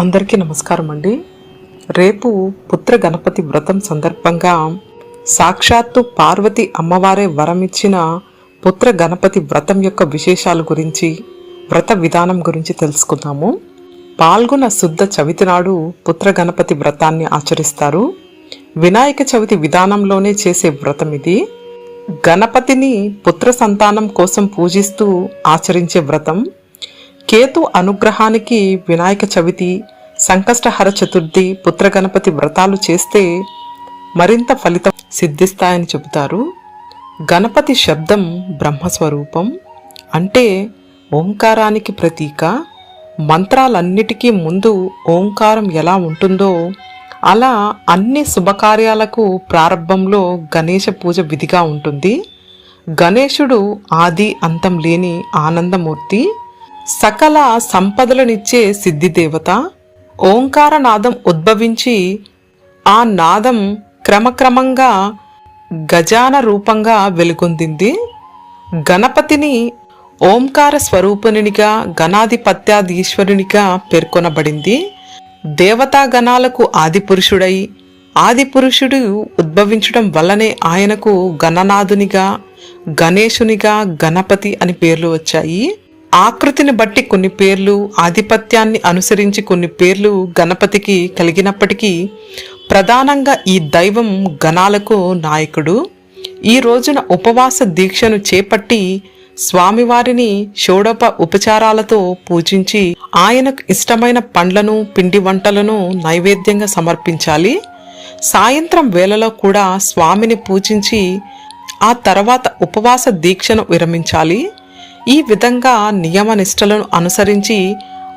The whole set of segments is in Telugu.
అందరికీ నమస్కారం అండి. రేపు పుత్ర గణపతి వ్రతం సందర్భంగా సాక్షాత్తు పార్వతి అమ్మవారే వరమిచ్చిన పుత్ర గణపతి వ్రతం యొక్క విశేషాల గురించి వ్రత విధానం గురించి తెలుసుకుందాము. పాల్గొన శుద్ధ చవితి నాడు పుత్ర గణపతి వ్రతాన్ని ఆచరిస్తారు. వినాయక చవితి విధానంలోనే చేసే వ్రతం ఇది. గణపతిని పుత్ర సంతానం కోసం పూజిస్తూ ఆచరించే వ్రతం. కేతు అనుగ్రహానికి వినాయక చవితి సంకష్టహర చతుర్థి పుత్రగణపతి వ్రతాలు చేస్తే మరింత ఫలితం సిద్ధిస్తాయని చెబుతారు. గణపతి శబ్దం బ్రహ్మస్వరూపం. అంటే ఓంకారానికి ప్రతీక. మంత్రాలన్నిటికీ ముందు ఓంకారం ఎలా ఉంటుందో అలా అన్ని శుభకార్యాలకు ప్రారంభంలో గణేష పూజ విధిగా ఉంటుంది. గణేశుడు ఆది అంతం లేని ఆనందమూర్తి. సకల సంపదలనిచ్చే సిద్ధిదేవత. ఓంకార నాదం ఉద్భవించి ఆ నాదం క్రమక్రమంగా గజాన రూపంగా వెలుగొందింది. గణపతిని ఓంకార స్వరూపునిగా గణాధిపత్యాధీశ్వరునిగా పేర్కొనబడింది. దేవతా గణాలకు ఆదిపురుషుడై ఆదిపురుషుడు ఉద్భవించడం వల్లనే ఆయనకు గణనాథునిగా గణేశునిగా గణపతి అని పేర్లు వచ్చాయి. ఆకృతిని బట్టి కొన్ని పేర్లు ఆధిపత్యాన్ని అనుసరించి కొన్ని పేర్లు గణపతికి కలిగినప్పటికీ ప్రధానంగా ఈ దైవం గణాలకు నాయకుడు. ఈ రోజున ఉపవాస దీక్షను చేపట్టి స్వామివారిని షోడప ఉపచారాలతో పూజించి ఆయనకు ఇష్టమైన పండ్లను పిండి వంటలను నైవేద్యంగా సమర్పించాలి. సాయంత్రం వేళలో కూడా స్వామిని పూజించి ఆ తర్వాత ఉపవాస దీక్షను విరమించాలి. ఈ విధంగా నియమ నిష్టలను అనుసరించి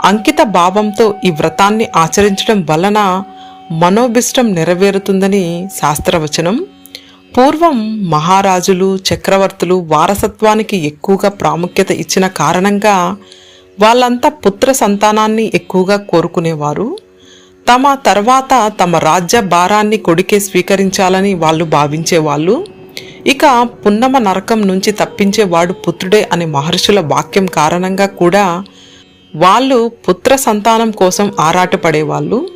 అంకిత భావంతో ఈ వ్రతాన్ని ఆచరించడం వలన మనోభిష్టం నెరవేరుతుందని శాస్త్రవచనం. పూర్వం మహారాజులు చక్రవర్తులు వారసత్వానికి ఎక్కువగా ప్రాముఖ్యత ఇచ్చిన కారణంగా వాళ్ళంతా పుత్ర సంతానాన్ని ఎక్కువగా కోరుకునేవారు. తమ తర్వాత తమ రాజ్య భారాన్ని కొడుకే స్వీకరించాలని వాళ్ళు భావించేవాళ్ళు. ఇక పున్నమ నరకం నుంచి తప్పించేవాడు పుత్రుడే అనే మహర్షుల వాక్యం కారణంగా కూడా వాళ్ళు పుత్ర సంతానం కోసం ఆరాటపడేవాళ్ళు.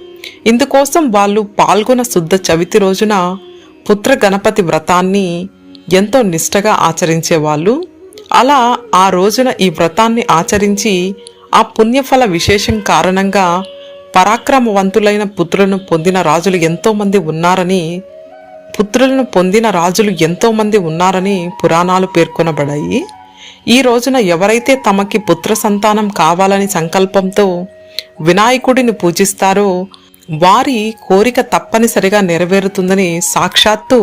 ఇందుకోసం వాళ్ళు పాల్గొన శుద్ధ చవితి రోజున పుత్ర గణపతి వ్రతాన్ని ఎంతో నిష్టగా ఆచరించేవాళ్ళు. అలా ఆ రోజున ఈ వ్రతాన్ని ఆచరించి ఆ పుణ్యఫల విశేషం కారణంగా పరాక్రమవంతులైన పుత్రులను పొందిన రాజులు ఎంతోమంది ఉన్నారని పుత్రులను పొందిన రాజులు ఎంతోమంది ఉన్నారని పురాణాలు పేర్కొనబడాయి. ఈ రోజున ఎవరైతే తమకి పుత్ర సంతానం కావాలని సంకల్పంతో వినాయకుడిని పూజిస్తారో వారి కోరిక తప్పనిసరిగా నెరవేరుతుందని సాక్షాత్తు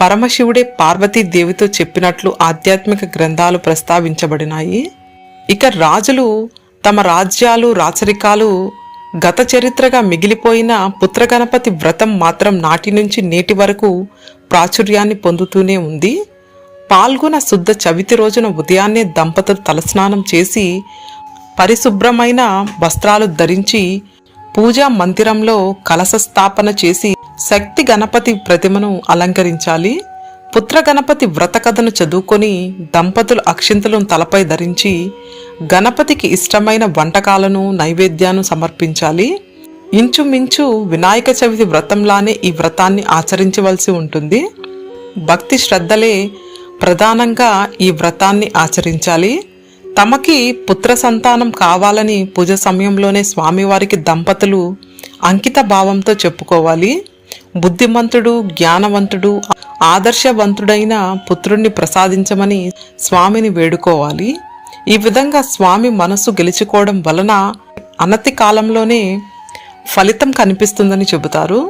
పరమశివుడే పార్వతీదేవితో చెప్పినట్లు ఆధ్యాత్మిక గ్రంథాలు ప్రస్తావించబడినాయి. ఇక రాజులు తమ రాజ్యాలు రాచరికాలు గత చరిత్రగా మిగిలిపోయిన పుత్రగణపతి వ్రతం మాత్రం నాటి నుంచి నేటి వరకు ప్రాచుర్యాన్ని పొందుతూనే ఉంది. పాల్గొన శుద్ధ చవితి రోజున ఉదయాన్నే దంపతులు తలస్నానం చేసి పరిశుభ్రమైన వస్త్రాలు ధరించి పూజా మందిరంలో కలశ స్థాపన చేసి శక్తి గణపతి ప్రతిమను అలంకరించాలి. పుత్ర గణపతి వ్రత కథను చదువుకొని దంపతులు అక్షింతలను తలపై ధరించి గణపతికి ఇష్టమైన వంటకాలను నైవేద్యాన్ని సమర్పించాలి. ఇంచుమించు వినాయక చవితి వ్రతంలానే ఈ వ్రతాన్ని ఆచరించవలసి ఉంటుంది. భక్తి శ్రద్ధలే ప్రధానంగా ఈ వ్రతాన్ని ఆచరించాలి. తమకి పుత్ర సంతానం కావాలని పూజ సమయంలోనే స్వామివారికి దంపతులు అంకిత భావంతో చెప్పుకోవాలి. బుద్ధిమంతుడు జ్ఞానవంతుడు ఆదర్శవంతుడైన పుత్రుణ్ణి ప్రసాదించమని స్వామిని వేడుకోవాలి. ఈ విధంగా స్వామి మనసు గెలుచుకోవడం వలన అనతి కాలంలోనే ఫలితం కనిపిస్తుందని చెబుతారు.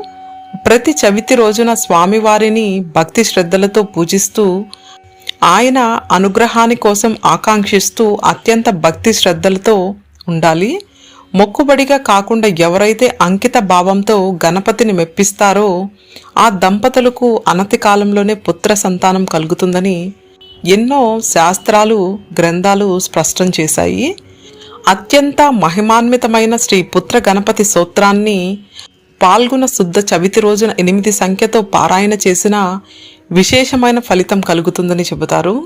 ప్రతి చవితి రోజున స్వామివారిని భక్తి శ్రద్ధలతో పూజిస్తూ ఆయన అనుగ్రహాని కోసం ఆకాంక్షిస్తూ అత్యంత భక్తి శ్రద్ధలతో ఉండాలి. మొక్కుబడిగా కాకుండా ఎవరైతే అంకిత భావంతో గణపతిని మెప్పిస్తారో ఆ దంపతులకు అనతి కాలంలోనే పుత్ర సంతానం కలుగుతుందని ఎన్నో శాస్త్రాలు గ్రంథాలు స్పష్టం చేశాయి. అత్యంత మహిమాన్వితమైన శ్రీ పుత్ర గణపతి సూత్రాన్ని పాల్గొన శుద్ధ చవితి రోజున ఎనిమిది సంఖ్యతో పారాయణ చేసిన విశేషమైన ఫలితం కలుగుతుందని చెబుతారు.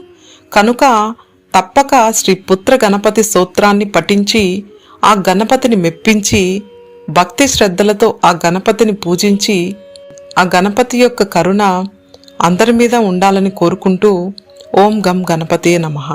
కనుక తప్పక శ్రీ పుత్ర గణపతి సూత్రాన్ని పఠించి ఆ గణపతిని మెప్పించి భక్తి శ్రద్ధలతో ఆ గణపతిని పూజించి ఆ గణపతి యొక్క కరుణ అందరి మీద ఉండాలని కోరుకుంటూ ఓం గం గణపతే నమః.